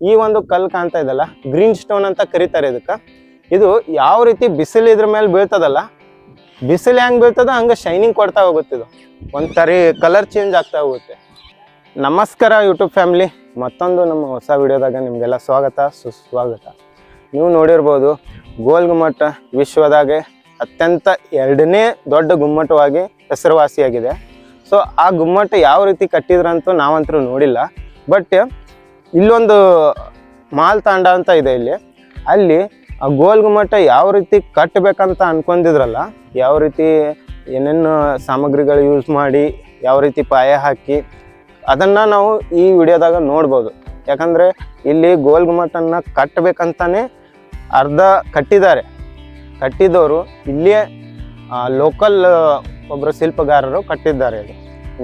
ಈ ಒಂದು ಕಲ್ಲು ಕಾಣ್ತಾ ಇದಲ್ಲ ಗ್ರೀನ್ ಸ್ಟೋನ್ ಅಂತ ಕರೀತಾರೆ ಇದಕ್ಕೆ. ಇದು ಯಾವ ರೀತಿ ಬಿಸಿಲು ಇದ್ರ ಮೇಲೆ ಬೀಳ್ತದಲ್ಲ, ಬಿಸಿಲು ಹೆಂಗೆ ಬೀಳ್ತದ ಹಂಗೆ ಶೈನಿಂಗ್ ಕೊಡ್ತಾ ಹೋಗುತ್ತೆ ಇದು. ಒಂಥರ ಕಲರ್ ಚೇಂಜ್ ಆಗ್ತಾ ಹೋಗುತ್ತೆ. ನಮಸ್ಕಾರ ಯೂಟ್ಯೂಬ್ ಫ್ಯಾಮಿಲಿ ಮತ್ತೊಂದು ನಮ್ಮ ಹೊಸ ವಿಡಿಯೋದಾಗ ನಿಮಗೆಲ್ಲ ಸ್ವಾಗತ, ಸುಸ್ವಾಗತ. ನೀವು ನೋಡಿರ್ಬೋದು ಗೋಲ್ ಗುಮ್ಮಟ ವಿಶ್ವದಾಗೆ ಅತ್ಯಂತ ಎರಡನೇ ದೊಡ್ಡ ಗುಮ್ಮಟವಾಗಿ ಹೆಸರುವಾಸಿಯಾಗಿದೆ. ಸೊ ಆ ಗುಮ್ಮಟ ಯಾವ ರೀತಿ ಕಟ್ಟಿದ್ರಂತೂ ನಾವಂತರೂ ನೋಡಿಲ್ಲ. ಬಟ್ ಇಲ್ಲೊಂದು ಮಾಲ್ ತಾಂಡ ಅಂತ ಇದೆ ಇಲ್ಲಿ. ಅಲ್ಲಿ ಆ ಗೋಲ್ ಗುಮ್ಮಟ ಯಾವ ರೀತಿ ಕಟ್ಟಬೇಕಂತ ಅನ್ಕೊಂಡಿದ್ರಲ್ಲ, ಯಾವ ರೀತಿ ಏನೇನು ಸಾಮಗ್ರಿಗಳು ಯೂಸ್ ಮಾಡಿ, ಯಾವ ರೀತಿ ಪಾಯ ಹಾಕಿ, ಅದನ್ನು ನಾವು ಈ ವಿಡಿಯೋದಾಗ ನೋಡ್ಬೋದು. ಯಾಕಂದರೆ ಇಲ್ಲಿ ಗೋಲ್ ಗುಮ್ಮಟನ್ನ ಕಟ್ಟಬೇಕಂತಾನೆ ಅರ್ಧ ಕಟ್ಟಿದ್ದಾರೆ. ಕಟ್ಟಿದವರು ಇಲ್ಲಿಯೇ ಲೋಕಲ್ ಒಬ್ಬರು ಶಿಲ್ಪಗಾರರು ಕಟ್ಟಿದ್ದಾರೆ ಇದು.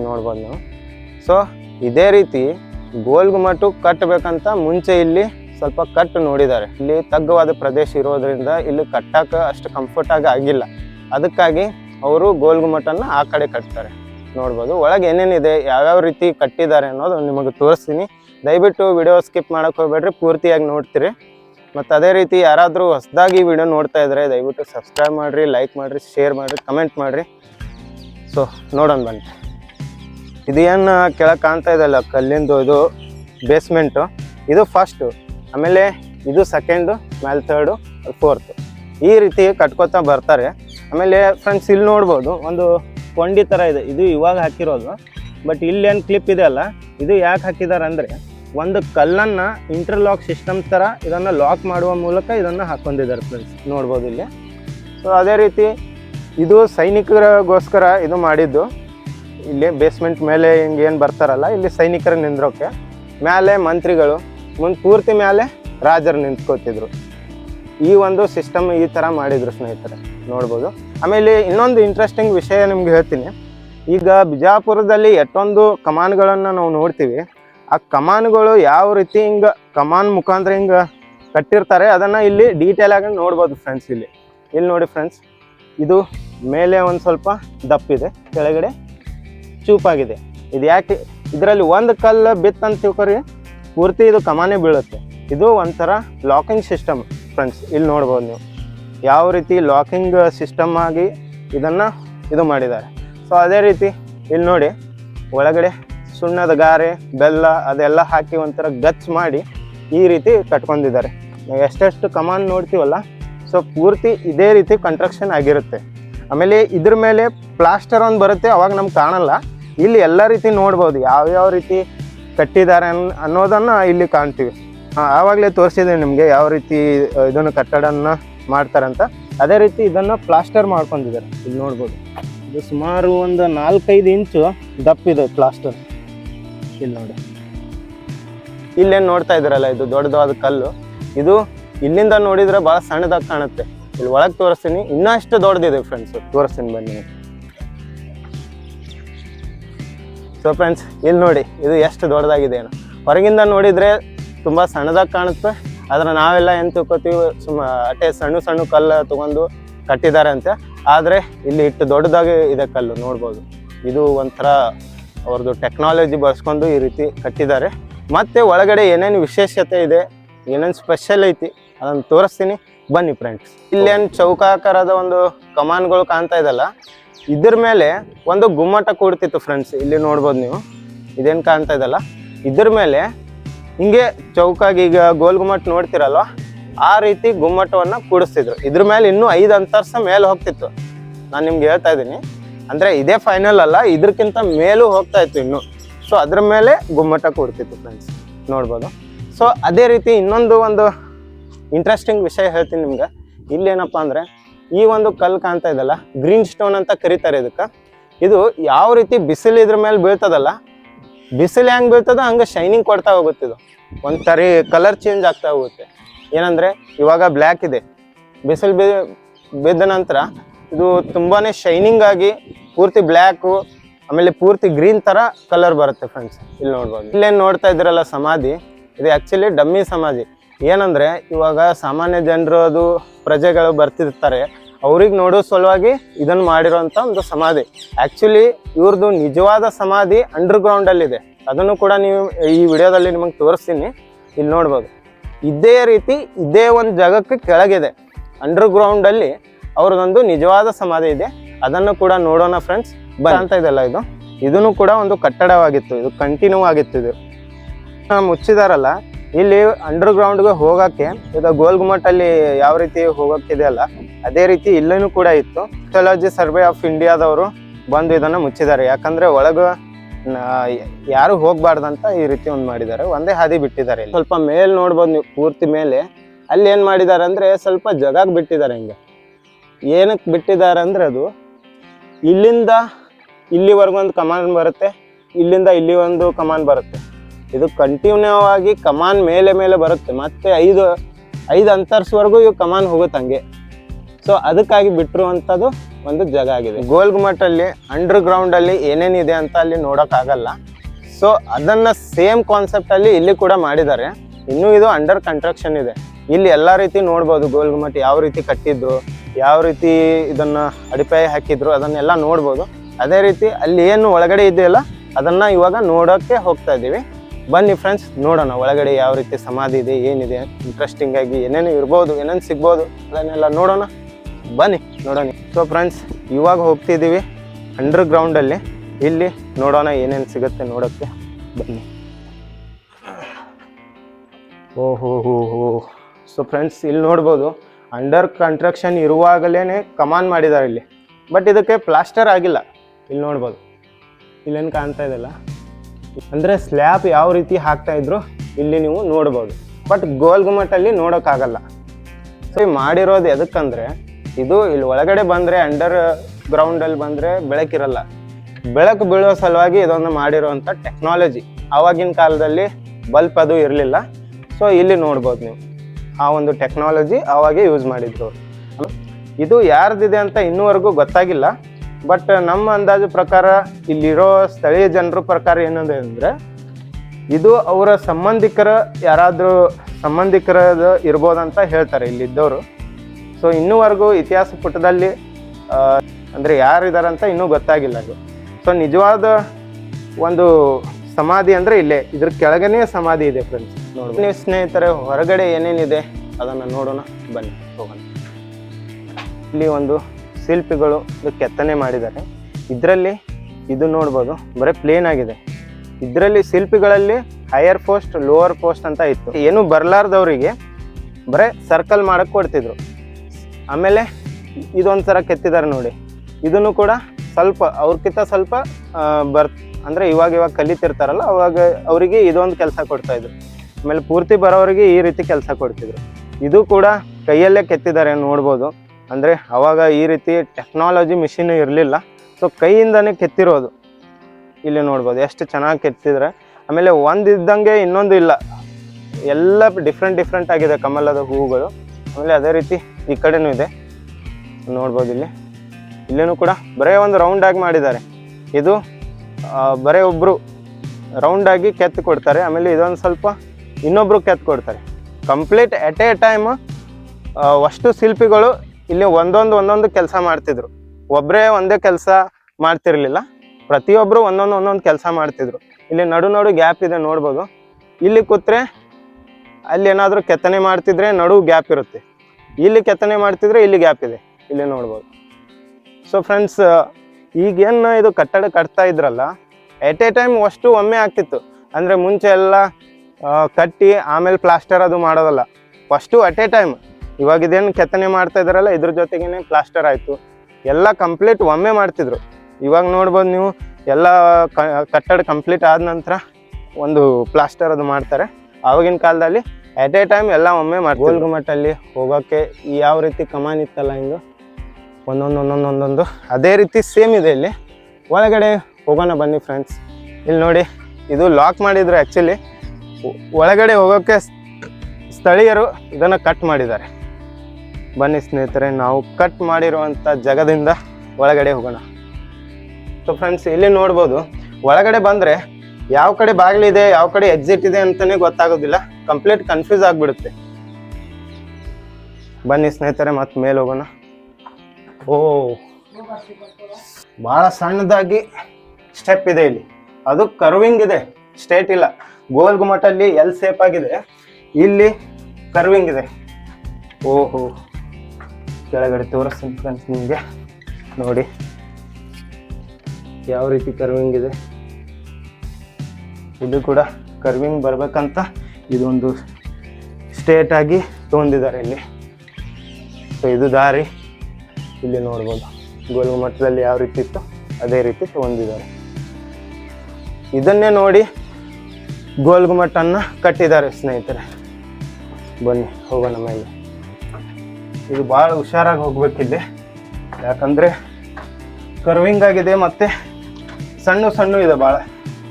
ನೋಡ್ಬೋದು ನಾವು. ಸೊ ಇದೇ ರೀತಿ ಗೋಲ್ ಮಟ್ಟು ಕಟ್ಟಬೇಕಂತ ಮುಂಚೆ ಇಲ್ಲಿ ಸ್ವಲ್ಪ ಕಟ್ ನೋಡಿದ್ದಾರೆ. ಇಲ್ಲಿ ತಗ್ಗವಾದ ಪ್ರದೇಶ ಇರೋದ್ರಿಂದ ಇಲ್ಲಿ ಕಟ್ಟಕ್ಕೆ ಅಷ್ಟು ಕಂಫರ್ಟಾಗಿ ಆಗಿಲ್ಲ. ಅದಕ್ಕಾಗಿ ಅವರು ಗೋಲ್ ಗುಮ್ಮಟನ್ನ ಆ ಕಡೆ ಕಟ್ತಾರೆ. ನೋಡ್ಬೋದು. ಒಳಗೆ ಏನೇನಿದೆ, ಯಾವ್ಯಾವ ರೀತಿ ಕಟ್ಟಿದ್ದಾರೆ ಅನ್ನೋದು ನಿಮಗೆ ತೋರಿಸ್ತೀನಿ. ದಯವಿಟ್ಟು ವಿಡಿಯೋ ಸ್ಕಿಪ್ ಮಾಡಕ್ಕೆ ಹೋಗ್ಬೇಡ್ರಿ, ಪೂರ್ತಿಯಾಗಿ ನೋಡ್ತೀರಿ. ಮತ್ತು ಅದೇ ರೀತಿ ಯಾರಾದರೂ ಹೊಸದಾಗಿ ವಿಡಿಯೋ ನೋಡ್ತಾ ಇದ್ರೆ ದಯವಿಟ್ಟು ಸಬ್ಸ್ಕ್ರೈಬ್ ಮಾಡಿರಿ ಲೈಕ್ ಮಾಡಿರಿ ಶೇರ್ ಮಾಡಿರಿ ಕಮೆಂಟ್ ಮಾಡಿರಿ. ಸೊ ನೋಡೋಣ ಬನ್ನಿ. ಇದು ಏನು ಕೆಳಗೆ ಕಾಣ್ತಾ ಇದೆಲ್ಲ ಕಲ್ಲಿಂದು ಇದು ಬೇಸ್ಮೆಂಟು ಇದು ಫಸ್ಟು ಆಮೇಲೆ ಇದು ಸೆಕೆಂಡು ಮೇಲೆ ಥರ್ಡು ಫೋರ್ತ್ ಈ ರೀತಿ ಕಟ್ಕೋತಾ ಬರ್ತಾರೆ. ಆಮೇಲೆ ಫ್ರೆಂಡ್ಸ್ ಇಲ್ಲಿ ನೋಡ್ಬೋದು, ಒಂದು ಕೊಂಡಿ ಥರ ಇದೆ. ಇದು ಇವಾಗ ಹಾಕಿರೋದು. ಬಟ್ ಇಲ್ಲೇನು ಕ್ಲಿಪ್ ಇದೆ ಅಲ್ಲ, ಇದು ಯಾಕೆ ಹಾಕಿದ್ದಾರೆ ಅಂದರೆ, ಒಂದು ಕಲ್ಲನ್ನು ಇಂಟರ್ಲಾಕ್ ಸಿಸ್ಟಮ್ ಥರ ಇದನ್ನು ಲಾಕ್ ಮಾಡುವ ಮೂಲಕ ಇದನ್ನು ಹಾಕೊಂಡಿದ್ದಾರೆ ಫ್ರೆಂಡ್ಸ್ ನೋಡ್ಬೋದು ಇಲ್ಲಿ. ಸೊ ಅದೇ ರೀತಿ ಇದು ಸೈನಿಕರಿಗೋಸ್ಕರ ಇದು ಮಾಡಿದ್ದು. ಇಲ್ಲಿ ಬೇಸ್ಮೆಂಟ್ ಮೇಲೆ ಹಿಂಗೆ ಏನು ಬರ್ತಾರಲ್ಲ, ಇಲ್ಲಿ ಸೈನಿಕರು ನಿಂದ್ರೋಕೆ. ಮೇಲೆ ಮಂತ್ರಿಗಳು, ಮುಂದೆ ಪೂರ್ತಿ ಮೇಲೆ ರಾಜರು ನಿಂತ್ಕೋತಿದ್ರು. ಈ ಒಂದು ಸಿಸ್ಟಮ್ ಈ ಥರ ಮಾಡಿದರು ಸ್ನೇಹಿತರೆ, ನೋಡ್ಬೋದು. ಆಮೇಲೆ ಇನ್ನೊಂದು ಇಂಟ್ರೆಸ್ಟಿಂಗ್ ವಿಷಯ ನಿಮ್ಗೆ ಹೇಳ್ತೀನಿ. ಈಗ ಬಿಜಾಪುರದಲ್ಲಿ ಎಷ್ಟೊಂದು ಕಮಾನ್ಗಳನ್ನು ನಾವು ನೋಡ್ತೀವಿ. ಆ ಕಮಾನ್ಗಳು ಯಾವ ರೀತಿ ಹಿಂಗೆ ಕಮಾನ್ ಮುಖಾಂತರ ಹಿಂಗೆ ಕಟ್ಟಿರ್ತಾರೆ, ಅದನ್ನು ಇಲ್ಲಿ ಡೀಟೇಲ್ ಆಗಿ ನೋಡ್ಬೋದು ಫ್ರೆಂಡ್ಸ್ ಇಲ್ಲಿ. ಇಲ್ಲಿ ನೋಡಿ ಫ್ರೆಂಡ್ಸ್ ಇದು ಮೇಲೆ ಒಂದು ಸ್ವಲ್ಪ ದಪ್ಪಿದೆ, ಕೆಳಗಡೆ ಚೂಪಾಗಿದೆ. ಇದು ಯಾಕೆ? ಇದರಲ್ಲಿ ಒಂದು ಕಲ್ಲು ಬಿತ್ತಂತ ತಿಳ್ಕೊರಿ ಪೂರ್ತಿ ಇದು ಕಮಾನೇ ಬೀಳುತ್ತೆ. ಇದು ಒಂಥರ ಲಾಕಿಂಗ್ ಸಿಸ್ಟಮ್ ಫ್ರೆಂಡ್ಸ್ ಇಲ್ಲಿ ನೋಡ್ಬೋದು ನೀವು. ಯಾವ ರೀತಿ ಲಾಕಿಂಗ್ ಸಿಸ್ಟಮ್ ಆಗಿ ಇದನ್ನು ಇದು ಮಾಡಿದ್ದಾರೆ. ಸೊ ಅದೇ ರೀತಿ ಇಲ್ಲಿ ನೋಡಿ. ಒಳಗಡೆ ಸುಣ್ಣದ ಗಾರೆ, ಬೆಲ್ಲ ಅದೆಲ್ಲ ಹಾಕಿ ಒಂಥರ ಗಚ್ ಮಾಡಿ ಈ ರೀತಿ ಕಟ್ಕೊಂಡಿದ್ದಾರೆ. ನಾವು ಎಷ್ಟೆಷ್ಟು ಕಮಾನ್ ನೋಡ್ತೀವಲ್ಲ? ಸೊ ಪೂರ್ತಿ ಇದೇ ರೀತಿ ಕನ್ಸ್ಟ್ರಕ್ಷನ್ ಆಗಿರುತ್ತೆ. ಆಮೇಲೆ ಇದ್ರ ಮೇಲೆ ಪ್ಲಾಸ್ಟರ್ ಒಂದು ಬರುತ್ತೆ, ಅವಾಗ ನಮ್ಗೆ ಕಾಣಲ್ಲ. ಇಲ್ಲಿ ಎಲ್ಲ ರೀತಿ ನೋಡ್ಬೋದು ಯಾವ್ಯಾವ ರೀತಿ ಕಟ್ಟಿದ್ದಾರೆ ಅನ್ನೋದನ್ನ ಇಲ್ಲಿ ಕಾಣ್ತೀವಿ. ಆವಾಗಲೇ ತೋರಿಸಿದೆ ನಿಮಗೆ ಯಾವ ರೀತಿ ಇದನ್ನು ಕಟ್ಟಡನ ಮಾಡ್ತಾರಂತ. ಅದೇ ರೀತಿ ಇದನ್ನು ಪ್ಲಾಸ್ಟರ್ ಮಾಡ್ಕೊಂಡಿದ್ದಾರೆ, ಇಲ್ಲಿ ನೋಡ್ಬೋದು. ಇದು ಸುಮಾರು ಒಂದು ನಾಲ್ಕೈದು ಇಂಚು ದಪ್ಪಿದೆ ಪ್ಲಾಸ್ಟರ್. ಇಲ್ಲಿ ನೋಡಿ. ಇಲ್ಲೇನು ನೋಡ್ತಾ ಇದ್ದೀರಲ್ಲ, ಇದು ದೊಡ್ಡದಾದ ಕಲ್ಲು. ಇದು ಇಲ್ಲಿಂದ ನೋಡಿದ್ರೆ ಭಾಳ ಸಣ್ಣದಾಗಿ ಕಾಣುತ್ತೆ. ಇಲ್ಲಿ ಒಳಗೆ ತೋರಿಸ್ತೀನಿ, ಇನ್ನಷ್ಟು ದೊಡ್ಡದಿದೆ ಫ್ರೆಂಡ್ಸ್ ತೋರಿಸ್ತೀನಿ ಬನ್ನಿ. ಸೊ ಫ್ರೆಂಡ್ಸ್ ಇಲ್ಲಿ ನೋಡಿ, ಇದು ಎಷ್ಟು ದೊಡ್ಡದಾಗಿದೆ ಏನು. ಹೊರಗಿಂದ ನೋಡಿದರೆ ತುಂಬ ಸಣ್ಣದಾಗಿ ಕಾಣುತ್ತೆ. ಆದರೆ ನಾವೆಲ್ಲ ಏನು ತಿಳ್ಕೊತೀವಿ ಸುಮ್ಮ ಅಟೆ ಸಣ್ಣ ಸಣ್ಣ ಕಲ್ಲು ತೊಗೊಂಡು ಕಟ್ಟಿದ್ದಾರೆ ಅಂತೆ. ಆದರೆ ಇಲ್ಲಿ ಇಟ್ಟು ದೊಡ್ಡದಾಗಿ ಇದೆ ಕಲ್ಲು, ನೋಡ್ಬೋದು. ಇದು ಒಂಥರ ಅವ್ರದ್ದು ಟೆಕ್ನಾಲಜಿ ಬಳಸ್ಕೊಂಡು ಈ ರೀತಿ ಕಟ್ಟಿದ್ದಾರೆ. ಮತ್ತು ಒಳಗಡೆ ಏನೇನು ವಿಶೇಷತೆ ಇದೆ, ಏನೇನು ಸ್ಪೆಷಲ್ ಐತಿ, ಅದನ್ನು ತೋರಿಸ್ತೀನಿ. ಬನ್ನಿ ಫ್ರೆಂಡ್ಸ್ ಇಲ್ಲೇನು ಚೌಕಾಕಾರದ ಒಂದು ಕಮಾನ್ಗಳು ಕಾಣ್ತಾ ಇದಲ್ಲ ಇದ್ರ ಮೇಲೆ ಒಂದು ಗುಮ್ಮಟ ಕೂಡ್ತಿತ್ತು ಫ್ರೆಂಡ್ಸ್ ಇಲ್ಲಿ ನೋಡ್ಬೋದು ನೀವು. ಇದೇನು ಕಾಣ್ತಾ ಇದ್ದಲ್ಲ ಇದ್ರ ಮೇಲೆ ಹಿಂಗೆ ಚೌಕಾಗಿ ಈಗ ಗೋಲ್ ಗುಮ್ಮಟ ನೋಡ್ತಿರಲ್ವ? ಆ ರೀತಿ ಗುಮ್ಮಟವನ್ನು ಕೂಡಿಸ್ತಿದ್ರು. ಇದ್ರ ಮೇಲೆ ಇನ್ನೂ ಐದು ಅಂತರ್ಸ ಮೇಲೆ ಹೋಗ್ತಿತ್ತು. ನಾನು ನಿಮ್ಗೆ ಹೇಳ್ತಾ ಇದ್ದೀನಿ. ಅಂದರೆ ಇದೇ ಫೈನಲ್ ಅಲ್ಲ ಇದಕ್ಕಿಂತ ಮೇಲೂ ಹೋಗ್ತಾ ಇತ್ತು ಇನ್ನು. ಸೊ ಅದ್ರ ಮೇಲೆ ಗುಮ್ಮಟ ಕೂಡ್ತಿತ್ತು ಫ್ರೆಂಡ್ಸ್ ನೋಡ್ಬೋದು. ಸೊ ಅದೇ ರೀತಿ ಇನ್ನೊಂದು ಒಂದು ಇಂಟ್ರೆಸ್ಟಿಂಗ್ ವಿಷಯ ಹೇಳ್ತೀನಿ ನಿಮ್ಗೆ. ಇಲ್ಲೇನಪ್ಪ ಅಂದರೆ ಈ ಒಂದು ಕಲ್ಲು ಕಾಣ್ತಾ ಇದಲ್ಲ ಗ್ರೀನ್ ಸ್ಟೋನ್ ಅಂತ ಕರೀತಾರೆ ಇದಕ್ಕೆ. ಇದು ಯಾವ ರೀತಿ ಬಿಸಿಲು ಇದ್ರ ಮೇಲೆ ಬೀಳ್ತದಲ್ಲ, ಬಿಸಿಲು ಹೆಂಗೆ ಬೀಳ್ತದ ಹಂಗೆ ಶೈನಿಂಗ್ ಕೊಡ್ತಾ ಹೋಗುತ್ತೆ ಇದು. ಒಂಥರಿ ಕಲರ್ ಚೇಂಜ್ ಆಗ್ತಾ ಹೋಗುತ್ತೆ. ಏನಂದರೆ ಇವಾಗ ಬ್ಲ್ಯಾಕ್ ಇದೆ. ಬಿಸಿಲು ಬಿದ್ದ ನಂತರ ಇದು ತುಂಬಾ ಶೈನಿಂಗ್ ಆಗಿ ಪೂರ್ತಿ ಬ್ಲ್ಯಾಕು ಆಮೇಲೆ ಪೂರ್ತಿ ಗ್ರೀನ್ ಥರ ಕಲರ್ ಬರುತ್ತೆ ಫ್ರೆಂಡ್ಸ್ ಇಲ್ಲಿ ನೋಡ್ಬೋದು. ಇಲ್ಲೇನು ನೋಡ್ತಾ ಇದ್ದೀರಲ್ಲ ಸಮಾಧಿ, ಇದು ಆ್ಯಕ್ಚುಲಿ ಡಮ್ಮಿ ಸಮಾಧಿ. ಏನಂದರೆ, ಇವಾಗ ಸಾಮಾನ್ಯ ಜನರು ಅದು ಪ್ರಜೆಗಳು ಬರ್ತಿರ್ತಾರೆ. ಅವ್ರಿಗೆ ನೋಡೋ ಸಲುವಾಗಿ ಇದನ್ನು ಮಾಡಿರೋಂಥ ಒಂದು ಸಮಾಧಿ. ಆ್ಯಕ್ಚುಲಿ ಇವ್ರದ್ದು ನಿಜವಾದ ಸಮಾಧಿ ಅಂಡರ್ ಗ್ರೌಂಡಲ್ಲಿದೆ ಅದನ್ನು ಕೂಡ ನೀವು ಈ ವಿಡಿಯೋದಲ್ಲಿ ನಿಮಗೆ ತೋರಿಸ್ತೀನಿ. ಇಲ್ಲಿ ನೋಡ್ಬೋದು. ಇದೇ ರೀತಿ ಇದೇ ಒಂದು ಜಾಗಕ್ಕೆ ಕೆಳಗಿದೆ. ಅಂಡರ್ ಗ್ರೌಂಡ್ ಅಲ್ಲಿ ಅವ್ರದೊಂದು ನಿಜವಾದ ಸಮಾಧಿ ಇದೆ. ಅದನ್ನು ಕೂಡ ನೋಡೋಣ ಫ್ರೆಂಡ್ಸ್ ಅಂತ ಇದೆಲ್ಲ ಇದು. ಇದನ್ನು ಕೂಡ ಒಂದು ಕಟ್ಟಡವಾಗಿತ್ತು. ಇದು ಕಂಟಿನ್ಯೂ ಆಗಿತ್ತು ಇದು. ಮುಚ್ಚಿದಾರಲ್ಲ ಇಲ್ಲಿ ಅಂಡರ್ ಗ್ರೌಂಡ್ಗೆ ಹೋಗಕ್ಕೆ, ಈಗ ಗೋಲ್ ಗುಮ್ಮಟ್ ಅಲ್ಲಿ ಯಾವ ರೀತಿ ಹೋಗಕ್ಕಿದೆ ಅಲ್ಲ, ಅದೇ ರೀತಿ ಇಲ್ಲೂ ಕೂಡ ಇತ್ತು. ಆರ್ಕಿಯಾಲಜಿ ಸರ್ವೆ ಆಫ್ ಇಂಡಿಯಾದವರು ಬಂದು ಇದನ್ನ ಮುಚ್ಚಿದ್ದಾರೆ. ಯಾಕಂದ್ರೆ ಒಳಗ ಯಾರು ಹೋಗ್ಬಾರ್ದಂತ ಈ ರೀತಿ ಒಂದು ಮಾಡಿದ್ದಾರೆ. ಒಂದೇ ಹಾದಿ ಬಿಟ್ಟಿದ್ದಾರೆ. ಸ್ವಲ್ಪ ಮೇಲ್ ನೋಡ್ಬೋದು ನೀವು, ಪೂರ್ತಿ ಮೇಲೆ. ಅಲ್ಲಿ ಏನ್ ಮಾಡಿದ್ದಾರೆ ಅಂದ್ರೆ ಸ್ವಲ್ಪ ಜಗಾಗ್ ಬಿಟ್ಟಿದ್ದಾರೆ ಹಿಂಗೆ. ಏನಕ್ಕೆ ಬಿಟ್ಟಿದ್ದಾರೆ ಅಂದ್ರೆ ಅದು, ಇಲ್ಲಿಂದ ಇಲ್ಲಿವರೆಗೂ ಒಂದು ಕಮಾನ್ ಬರುತ್ತೆ, ಇಲ್ಲಿಂದ ಇಲ್ಲಿ ಒಂದು ಕಮಾನ್ ಬರುತ್ತೆ. ಇದು ಕಂಟಿನ್ಯೂ ಆಗಿ ಕಮಾನ್ ಮೇಲೆ ಮೇಲೆ ಬರುತ್ತೆ. ಮತ್ತೆ ಐದು ಐದು ಅಂತರ್ಸ್ವರೆಗೂ ಇವು ಕಮಾನ್ ಹೋಗುತ್ತೆ ಹಂಗೆ. ಸೊ ಅದಕ್ಕಾಗಿ ಬಿಟ್ಟಿರುವಂಥದ್ದು ಒಂದು ಜಾಗ ಆಗಿದೆ. ಗೋಲ್ಗುಮಟ್ಟಲ್ಲಿ ಅಂಡರ್ ಗ್ರೌಂಡಲ್ಲಿ ಏನೇನಿದೆ ಅಂತ ಅಲ್ಲಿ ನೋಡೋಕ್ಕಾಗಲ್ಲ. ಸೊ ಅದನ್ನ ಸೇಮ್ ಕಾನ್ಸೆಪ್ಟ್ ಅಲ್ಲಿ ಇಲ್ಲಿ ಕೂಡ ಮಾಡಿದ್ದಾರೆ. ಇನ್ನೂ ಇದು ಅಂಡರ್ ಕನ್ಸ್ಟ್ರಕ್ಷನ್ ಇದೆ. ಇಲ್ಲಿ ಎಲ್ಲ ರೀತಿ ನೋಡ್ಬೋದು ಗೋಲ್ಗುಮಟ್ ಯಾವ ರೀತಿ ಕಟ್ಟಿದ್ರು, ಯಾವ ರೀತಿ ಇದನ್ನ ಅಡಿಪಾಯ ಹಾಕಿದ್ರು, ಅದನ್ನೆಲ್ಲ ನೋಡ್ಬೋದು. ಅದೇ ರೀತಿ ಅಲ್ಲಿ ಏನು ಒಳಗಡೆ ಇದೆಯಲ್ಲ, ಅದನ್ನ ಇವಾಗ ನೋಡೋಕ್ಕೆ ಹೋಗ್ತಾ ಇದ್ದೀವಿ. ಬನ್ನಿ ಫ್ರೆಂಡ್ಸ್ ನೋಡೋಣ ಒಳಗಡೆ ಯಾವ ರೀತಿ ಸಮಾಧಿ ಇದೆ, ಏನಿದೆ ಇಂಟ್ರೆಸ್ಟಿಂಗ್ ಆಗಿ ಏನೇನು ಇರ್ಬೋದು, ಏನೇನು ಸಿಗ್ಬೋದು ಅದನ್ನೆಲ್ಲ ನೋಡೋಣ. ಬನ್ನಿ, ನೋಡೋಣ. ಸೊ ಫ್ರೆಂಡ್ಸ್ ಇವಾಗ ಹೋಗ್ತಿದ್ದೀವಿ ಅಂಡರ್ ಗ್ರೌಂಡಲ್ಲಿ ಇಲ್ಲಿ ನೋಡೋಣ ಏನೇನು ಸಿಗುತ್ತೆ ನೋಡೋಕ್ಕೆ. ಬನ್ನಿ. ಓಹೋ ಹೋ ಹೋ ಸೊ ಫ್ರೆಂಡ್ಸ್ ಇಲ್ಲಿ ನೋಡ್ಬೋದು ಅಂಡರ್ ಕನ್ಸ್ಟ್ರಕ್ಷನ್ ಇರುವಾಗಲೇ ಕಮಾನ್ ಮಾಡಿದ್ದಾರೆ ಇಲ್ಲಿ. ಬಟ್ ಇದಕ್ಕೆ ಪ್ಲಾಸ್ಟರ್ ಆಗಿಲ್ಲ. ಇಲ್ಲಿ ನೋಡ್ಬೋದು. ಇಲ್ಲೇನು ಕಾಣ್ತಾ ಇದೆಲ್ಲ ಅಂದರೆ ಸ್ಲ್ಯಾಬ್ ಯಾವ ರೀತಿ ಹಾಕ್ತಾ ಇದ್ರು ಇಲ್ಲಿ ನೀವು ನೋಡ್ಬೋದು. But goal ಗುಮ್ಮಟಲ್ಲಿ ನೋಡೋಕ್ಕಾಗಲ್ಲ. ಸೊ ಮಾಡಿರೋದು ಎದಕ್ಕಂದರೆ, ಇದು ಇಲ್ಲಿ ಒಳಗಡೆ ಬಂದರೆ ಅಂಡರ್ ಗ್ರೌಂಡಲ್ಲಿ ಬಂದರೆ ಬೆಳಕಿರಲ್ಲ. ಬೆಳಕು ಬೀಳೋ ಸಲುವಾಗಿ ಇದೊಂದು ಮಾಡಿರೋವಂಥ ಟೆಕ್ನಾಲಜಿ ಆವಾಗಿನ ಕಾಲದಲ್ಲಿ ಬಲ್ಪ್ ಅದು ಇರಲಿಲ್ಲ. ಸೊ ಇಲ್ಲಿ ನೋಡ್ಬೋದು ನೀವು. ಆ ಒಂದು ಟೆಕ್ನಾಲಜಿ ಆವಾಗೇ ಯೂಸ್ ಮಾಡಿದ್ರು. ಇದು ಯಾರ್ದಿದೆ ಅಂತ ಇನ್ನೂವರೆಗೂ ಗೊತ್ತಾಗಿಲ್ಲ. ಬಟ್ ನಮ್ಮ ಅಂದಾಜು ಪ್ರಕಾರ ಇಲ್ಲಿರೋ ಸ್ಥಳೀಯ ಜನರ ಪ್ರಕಾರ ಏನಂದ್ರೆ ಅಂದರೆ ಇದು ಅವರ ಸಂಬಂಧಿಕರ ಯಾರಾದರೂ ಸಂಬಂಧಿಕರದು ಇರ್ಬೋದಂತ ಹೇಳ್ತಾರೆ ಇಲ್ಲಿದ್ದವರು. ಸೊ ಇನ್ನೂವರೆಗೂ ಇತಿಹಾಸ ಪುಟದಲ್ಲಿ ಅಂದರೆ ಯಾರು ಯಾರಿದ್ದಾರೆ ಅಂತ ಇನ್ನೂ ಗೊತ್ತಾಗಿಲ್ಲ ಅದು. ಸೊ ನಿಜವಾದ ಒಂದು ಸಮಾಧಿ ಅಂದ್ರೆ ಇಲ್ಲೇ. ಇದ್ರ ಕೆಳಗನೇ ಸಮಾಧಿ ಇದೆ ಫ್ರೆಂಡ್ಸ್ ನೋಡಿ ನೀವು ಸ್ನೇಹಿತರೆ ಹೊರಗಡೆ ಏನೇನಿದೆ ಅದನ್ನ ನೋಡೋಣ. ಬನ್ನಿ ಹೋಗೋಣ. ಇಲ್ಲಿ ಒಂದು ಶಿಲ್ಪಿಗಳು ಕೆತ್ತನೆ ಮಾಡಿದ್ದಾರೆ. ಇದರಲ್ಲಿ ಇದು ನೋಡ್ಬೋದು, ಬರೀ ಪ್ಲೇನ್ ಆಗಿದೆ. ಇದರಲ್ಲಿ ಶಿಲ್ಪಿಗಳಲ್ಲಿ ಹೈಯರ್ ಪೋಸ್ಟ್ ಲೋವರ್ ಪೋಸ್ಟ್ ಅಂತ ಇತ್ತು. ಏನು ಬರಲಾರ್ದವರಿಗೆ ಬರೀ ಸರ್ಕಲ್ ಮಾಡಕ್ಕೆ ಕೊಡ್ತಿದ್ರು. ಆಮೇಲೆ ಇದೊಂಥರ ಕೆತ್ತಿದ್ದಾರೆ ನೋಡಿ. ಇದನ್ನು ಕೂಡ ಸ್ವಲ್ಪ ಅವ್ರಕ್ಕಿಂತ ಸ್ವಲ್ಪ ಬರ್, ಅಂದರೆ ಇವಾಗ ಇವಾಗ ಕಲಿತಿರ್ತಾರಲ್ಲ, ಅವಾಗ ಅವರಿಗೆ ಇದೊಂದು ಕೆಲಸ ಕೊಡ್ತಾಯಿದ್ರು ಆಮೇಲೆ ಪೂರ್ತಿ ಬರೋರಿಗೆ ಈ ರೀತಿ ಕೆಲಸ ಕೊಡ್ತಿದ್ರು. ಇದು ಕೂಡ ಕೈಯಲ್ಲೇ ಕೆತ್ತಿದ್ದಾರೆ ನೋಡ್ಬೋದು. ಅಂದರೆ ಅವಾಗ ಈ ರೀತಿ ಟೆಕ್ನಾಲಜಿ ಮಿಷಿನ್ ಇರಲಿಲ್ಲ. ಸೊ ಕೈಯಿಂದನೇ ಕೆತ್ತಿರೋದು. ಇಲ್ಲಿ ನೋಡ್ಬೋದು ಎಷ್ಟು ಚೆನ್ನಾಗಿ ಕೆತ್ತಿದ್ರೆ. ಆಮೇಲೆ ಒಂದು ಇದ್ದಂಗೆ ಇನ್ನೊಂದು ಇಲ್ಲ. ಎಲ್ಲ ಡಿಫ್ರೆಂಟ್ ಡಿಫ್ರೆಂಟ್ ಆಗಿದೆ ಕಮಲದ ಹೂವುಗಳು ಆಮೇಲೆ ಅದೇ ರೀತಿ ಈ ಕಡೆನೂ ಇದೆ. ನೋಡ್ಬೋದು ಇಲ್ಲಿ. ಇಲ್ಲೇನೂ ಕೂಡ ಬರೀ ಒಂದು ರೌಂಡಾಗಿ ಮಾಡಿದ್ದಾರೆ. ಇದು ಬರೀ ಬರೇ ಒಬ್ಬರು ರೌಂಡಾಗಿ ಕೆತ್ತು ಕೊಡ್ತಾರೆ. ಆಮೇಲೆ ಇದೊಂದು ಸ್ವಲ್ಪ ಇನ್ನೊಬ್ರು ಕೆತ್ತು ಕೊಡ್ತಾರೆ. ಕಂಪ್ಲೀಟ್ ಎಟ್ ಎ ಟೈಮ್ ಅಷ್ಟು ಶಿಲ್ಪಿಗಳು ಇಲ್ಲಿ ಒಂದೊಂದು ಒಂದೊಂದು ಕೆಲಸ ಮಾಡ್ತಿದ್ರು. ಒಬ್ಬರೇ ಒಂದೇ ಕೆಲಸ ಮಾಡ್ತಿರ್ಲಿಲ್ಲ. ಪ್ರತಿಯೊಬ್ಬರು ಒಂದೊಂದು ಒಂದೊಂದು ಕೆಲಸ ಮಾಡ್ತಿದ್ರು. ಇಲ್ಲಿ ನಡು ನಡು ಗ್ಯಾಪ್ ಇದೆ ನೋಡ್ಬೋದು. ಇಲ್ಲಿ ಕೂತ್ರೆ ಅಲ್ಲಿ ಏನಾದರೂ ಕೆತ್ತನೆ ಮಾಡ್ತಿದ್ರೆ ನಡು ಗ್ಯಾಪ್ ಇರುತ್ತೆ. ಇಲ್ಲಿ ಕೆತ್ತನೆ ಮಾಡ್ತಿದ್ರೆ ಇಲ್ಲಿ ಗ್ಯಾಪ್ ಇದೆ. ಇಲ್ಲಿ ನೋಡ್ಬೋದು. ಸೊ ಫ್ರೆಂಡ್ಸ್ ಈಗೇನು ಇದು ಕಟ್ಟಡ ಕಟ್ತಾ ಇದ್ರಲ್ಲ ಎಟ್ ಎ ಟೈಮ್ ಅಷ್ಟು ಒಮ್ಮೆ ಆಗ್ತಿತ್ತು. ಅಂದರೆ ಮುಂಚೆ ಎಲ್ಲ ಕಟ್ಟಿ ಆಮೇಲೆ ಪ್ಲಾಸ್ಟರ್ ಅದು ಮಾಡೋದಲ್ಲ. ಫಸ್ಟು ಅಟ್ ಎ ಟೈಮ್ ಇವಾಗ ಇದೇನು ಕೆತ್ತನೆ ಮಾಡ್ತಾ ಇದ್ದಾರಲ್ಲ ಇದ್ರ ಜೊತೆಗೇನೆ ಪ್ಲಾಸ್ಟರ್ ಆಯಿತು. ಎಲ್ಲ ಕಂಪ್ಲೀಟ್ ಒಮ್ಮೆ ಮಾಡ್ತಿದ್ರು. ಇವಾಗ ನೋಡ್ಬೋದು ನೀವು, ಎಲ್ಲ ಕಟ್ಟಡ ಕಂಪ್ಲೀಟ್ ಆದ ನಂತರ ಒಂದು ಪ್ಲಾಸ್ಟರ್ ಅದು ಮಾಡ್ತಾರೆ. ಆವಾಗಿನ ಕಾಲದಲ್ಲಿ ಎಟ್ ಎ ಟೈಮ್ ಎಲ್ಲ ಒಮ್ಮೆ ಮಾಡ್ತಾರೆ ಗೋಲ್ ಗುಮ್ಮಟಲ್ಲಿ ಹೋಗೋಕ್ಕೆ ಯಾವ ರೀತಿ ಕಮಾನ್ ಇತ್ತಲ್ಲ ಹಿಂಗೆ? ಒಂದೊಂದು ಒಂದೊಂದು ಒಂದೊಂದು. ಅದೇ ರೀತಿ ಸೇಮ್ ಇದೆ ಇಲ್ಲಿ. ಒಳಗಡೆ ಹೋಗೋಣ ಬನ್ನಿ ಫ್ರೆಂಡ್ಸ್ ಇಲ್ಲಿ ನೋಡಿ, ಇದು ಲಾಕ್ ಮಾಡಿದ್ರು ಆ್ಯಕ್ಚುಲಿ ಒಳಗಡೆ ಹೋಗೋಕ್ಕೆ ಸ್ಥಳೀಯರು ಇದನ್ನು ಕಟ್ ಮಾಡಿದ್ದಾರೆ. ಬನ್ನಿ ಸ್ನೇಹಿತರೆ, ನಾವು ಕಟ್ ಮಾಡಿರುವಂಥ ಜಾಗದಿಂದ ಒಳಗಡೆ ಹೋಗೋಣ. ಸೊ ಫ್ರೆಂಡ್ಸ್ ಇಲ್ಲಿ ನೋಡ್ಬೋದು, ಒಳಗಡೆ ಬಂದರೆ ಯಾವ ಕಡೆ ಬಾಗಿಲಿದೆ ಯಾವ ಕಡೆ ಎಕ್ಸಿಟ್ ಇದೆ ಅಂತಲೇ ಗೊತ್ತಾಗೋದಿಲ್ಲ. ಕಂಪ್ಲೀಟ್ ಕನ್ಫ್ಯೂಸ್ ಆಗಿಬಿಡುತ್ತೆ. ಬನ್ನಿ ಸ್ನೇಹಿತರೆ, ಮತ್ತೆ ಮೇಲೆ ಹೋಗೋಣ. ಓ, ಭಾಳ ಸಣ್ಣದಾಗಿ ಸ್ಟೆಪ್ ಇದೆ ಇಲ್ಲಿ. ಅದು ಕರ್ವಿಂಗ್ ಇದೆ ಸ್ಟೇಟ್ ಇಲ್ಲ. ಗೋಲ್ ಗುಮಟಲ್ಲಿ ಎಲ್ ಸೇಪ್ ಆಗಿದೆ. ಇಲ್ಲಿ ಕರ್ವಿಂಗ್ ಇದೆ. ಓಹೋ. ಕೆಳಗಡೆ ತೋರಿಸ್ತೀನಿ ಫ್ರೆಂಡ್ಸ್ ನಿಮಗೆ. ನೋಡಿ. ಯಾವ ರೀತಿ ಕರ್ವಿಂಗ್ ಇದೆ. ಇದು ಕೂಡ ಕರ್ವಿಂಗ್ ಬರಬೇಕಂತ ಇದೊಂದು ಸ್ಟೇಟ್ ಆಗಿ ತೊಗೊಂಡಿದ್ದಾರೆ ಇಲ್ಲಿ. ಸೊ ಇದು ದಾರಿ. ಇಲ್ಲಿ ನೋಡ್ಬೋದು. ಗೋಲ್ ಮಟ್ಟದಲ್ಲಿ ಯಾವ ರೀತಿ ಇತ್ತು ಅದೇ ರೀತಿ ತೊಗೊಂಡಿದ್ದಾರೆ ಇದನ್ನೇ ನೋಡಿ ಗೋಲ್ಗುಮಟ್ಟನ್ನು ಕಟ್ಟಿದ್ದಾರೆ ಸ್ನೇಹಿತರೆ. ಬನ್ನಿ, ಹೋಗೋಣ ಮೇಲೆ ಇದು ಭಾಳ ಹುಷಾರಾಗಿ ಹೋಗ್ಬೇಕಿಲ್ಲಿ. ಯಾಕಂದರೆ ಕರ್ವಿಂಗ್ ಆಗಿದೆ ಮತ್ತು ಸಣ್ಣ ಸಣ್ಣ ಇದೆ ಭಾಳ.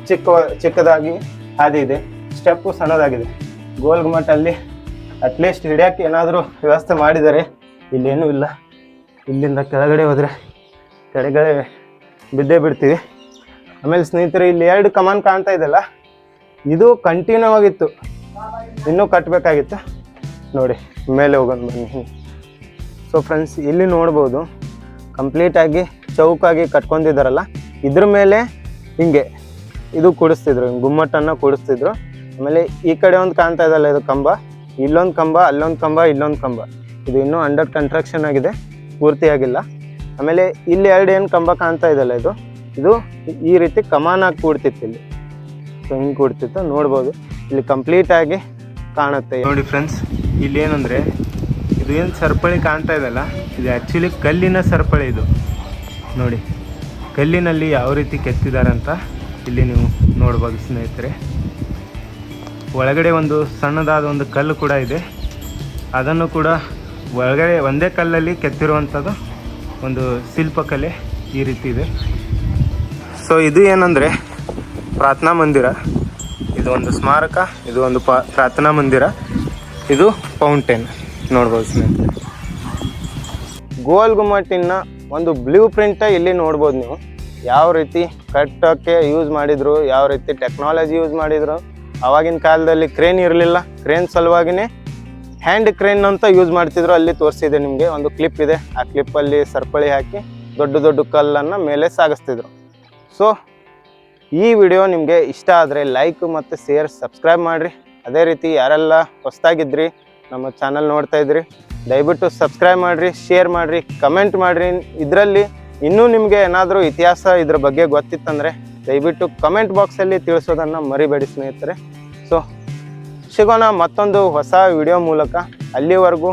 ಚಿಕ್ಕ ಚಿಕ್ಕದಾಗಿ ಹಾದಿ ಇದೆ. ಸ್ಟೆಪ್ಪು ಸಣ್ಣದಾಗಿದೆ. ಗೋಲ್ ಗುಮ್ಮಟಲ್ಲಿ ಅಟ್ಲೀಸ್ಟ್ ಹಿಡಿಯೋಕ್ಕೆ ಏನಾದರೂ ವ್ಯವಸ್ಥೆ ಮಾಡಿದ್ದಾರೆ ಇಲ್ಲೇನೂ ಇಲ್ಲ. ಇಲ್ಲಿಂದ ಕೆಳಗಡೆ ಹೋದರೆ ಕೆಳಗಡೆ ಬಿದ್ದೇ ಬಿಡ್ತೀವಿ ಆಮೇಲೆ ಸ್ನೇಹಿತರೆ, ಇಲ್ಲಿ ಎರಡು ಕಮಾನ್ ಕಾಣ್ತಾ ಇದೆಲ್ಲ ಇದು ಕಂಟಿನ್ಯೂ ಆಗಿತ್ತು ಇನ್ನೂ ಕಟ್ಟಬೇಕಾಗಿತ್ತು ನೋಡಿ, ಮೇಲೆ ಹೋಗೋಣ ಬನ್ನಿ. ಸೊ ಫ್ರೆಂಡ್ಸ್ ಇಲ್ಲಿ ನೋಡ್ಬೋದು ಕಂಪ್ಲೀಟಾಗಿ ಚೌಕಾಗಿ ಕಟ್ಕೊಂಡಿದ್ದಾರಲ್ಲ, ಇದ್ರ ಮೇಲೆ ಹಿಂಗೆ ಇದು ಕೂಡಿಸ್ತಿದ್ರು, ಗುಮ್ಮಟನ್ನು ಕೂಡಿಸ್ತಿದ್ರು. ಆಮೇಲೆ ಈ ಕಡೆ ಒಂದು ಕಾಣ್ತಾ ಇದ್ದಲ್ಲ ಇದು ಕಂಬ. ಇಲ್ಲೊಂದು ಕಂಬ, ಅಲ್ಲೊಂದು ಕಂಬ, ಇಲ್ಲೊಂದು ಕಂಬ. ಇದು ಇನ್ನೂ ಅಂಡರ್ ಕನ್ಸ್ಟ್ರಕ್ಷನ್ ಆಗಿದೆ ಪೂರ್ತಿಯಾಗಿಲ್ಲ ಆಮೇಲೆ ಇಲ್ಲಿ ಎರಡು ಏನು ಕಂಬ ಕಾಣ್ತಾ ಇದಲ್ಲ ಇದು? ಇದು ಈ ರೀತಿ ಕಮಾನಾಗಿ ಕೂಡ್ತಿತ್ತು ಇಲ್ಲಿ. ಸೊ ಹಿಂಗೆ ಕೂಡ್ತಿತ್ತು, ನೋಡ್ಬೋದು. ಇಲ್ಲಿ ಕಂಪ್ಲೀಟಾಗಿ ಕಾಣುತ್ತೆ. ನೋಡಿ ಫ್ರೆಂಡ್ಸ್ ಇಲ್ಲಿ ಏನಂದ್ರೆ ಇದು ಏನು ಸರಪಳಿ ಕಾಣ್ತಾ ಇದೆಲ್ಲ ಇದು ಆ್ಯಕ್ಚುಲಿ ಕಲ್ಲಿನ ಸರಪಳಿ ಇದು. ನೋಡಿ, ಕಲ್ಲಿನಲ್ಲಿ ಯಾವ ರೀತಿ ಕೆತ್ತಿದ್ದಾರೆ ಅಂತ ಇಲ್ಲಿ ನೀವು ನೋಡ್ಬೋದು ಸ್ನೇಹಿತರೆ. ಒಳಗಡೆ ಒಂದು ಸಣ್ಣದಾದ ಒಂದು ಕಲ್ಲು ಕೂಡ ಇದೆ. ಅದನ್ನು ಕೂಡ ಒಳಗಡೆ ಒಂದೇ ಕಲ್ಲಲ್ಲಿ ಕೆತ್ತಿರುವಂಥದ್ದು ಒಂದು ಶಿಲ್ಪಕಲೆ ಈ ರೀತಿ ಇದೆ. ಸೊ ಇದು ಏನಂದರೆ ಪ್ರಾರ್ಥನಾ ಮಂದಿರ. ಇದು ಒಂದು ಸ್ಮಾರಕ, ಇದು ಒಂದು ಪ್ರಾರ್ಥನಾ ಮಂದಿರ. ಇದು ಫೌಂಟೇನ್. ನೋಡ್ಬೋದು ಸ್ನೇಹಿತರೆ. ಗೋಲ್ ಗುಮ್ಮಟಿನ ಒಂದು ಬ್ಲೂ ಪ್ರಿಂಟ ಇಲ್ಲಿ ನೋಡ್ಬೋದು ನೀವು. ಯಾವ ರೀತಿ ಕಟ್ಟೋಕ್ಕೆ ಯೂಸ್ ಮಾಡಿದ್ರು, ಯಾವ ರೀತಿ ಟೆಕ್ನಾಲಜಿ ಯೂಸ್ ಮಾಡಿದ್ರು. ಅವಾಗಿನ ಕಾಲದಲ್ಲಿ ಕ್ರೇನ್ ಇರಲಿಲ್ಲ. ಕ್ರೇನ್ ಸಲುವಾಗಿನೇ ಹ್ಯಾಂಡ್ ಕ್ರೇನ್ ಅಂತ ಯೂಸ್ ಮಾಡ್ತಿದ್ರು. ಅಲ್ಲಿ ತೋರಿಸಿದೆ ನಿಮಗೆ. ಒಂದು ಕ್ಲಿಪ್ ಇದೆ. ಆ ಕ್ಲಿಪ್ಪಲ್ಲಿ ಸರ್ಪಳಿ ಹಾಕಿ ದೊಡ್ಡ ದೊಡ್ಡ ಕಲ್ಲನ್ನು ಮೇಲೆ ಸಾಗಿಸ್ತಿದ್ರು. ಸೊ ಈ ವಿಡಿಯೋ ನಿಮಗೆ ಇಷ್ಟ ಆದರೆ ಲೈಕ್ ಮತ್ತು ಶೇರ್ ಸಬ್ಸ್ಕ್ರೈಬ್ ಮಾಡಿರಿ. ಅದೇ ರೀತಿ ಯಾರೆಲ್ಲ ಹೊಸ್ದಾಗಿದ್ರಿ ನಮ್ಮ ಚಾನಲ್ ನೋಡ್ತಾ ಇದ್ರಿ, ದಯವಿಟ್ಟು ಸಬ್ಸ್ಕ್ರೈಬ್ ಮಾಡಿರಿ ಶೇರ್ ಮಾಡಿರಿ ಕಮೆಂಟ್ ಮಾಡಿರಿ. ಇದರಲ್ಲಿ ಇನ್ನೂ ನಿಮಗೆ ಏನಾದರೂ ಇತಿಹಾಸ ಇದ್ರ ಬಗ್ಗೆ ಗೊತ್ತಿತ್ತಂದರೆ ದಯವಿಟ್ಟು ಕಮೆಂಟ್ ಬಾಕ್ಸಲ್ಲಿ ತಿಳಿಸೋದನ್ನು ಮರಿಬೇಡಿ ಸ್ನೇಹಿತರೆ. ಸೊ ಸಿಗೋಣ ಮತ್ತೊಂದು ಹೊಸ ವಿಡಿಯೋ ಮೂಲಕ. ಅಲ್ಲಿವರೆಗೂ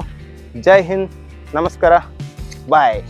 ಜೈ ಹಿಂದ್, ನಮಸ್ಕಾರ ಬಾಯ್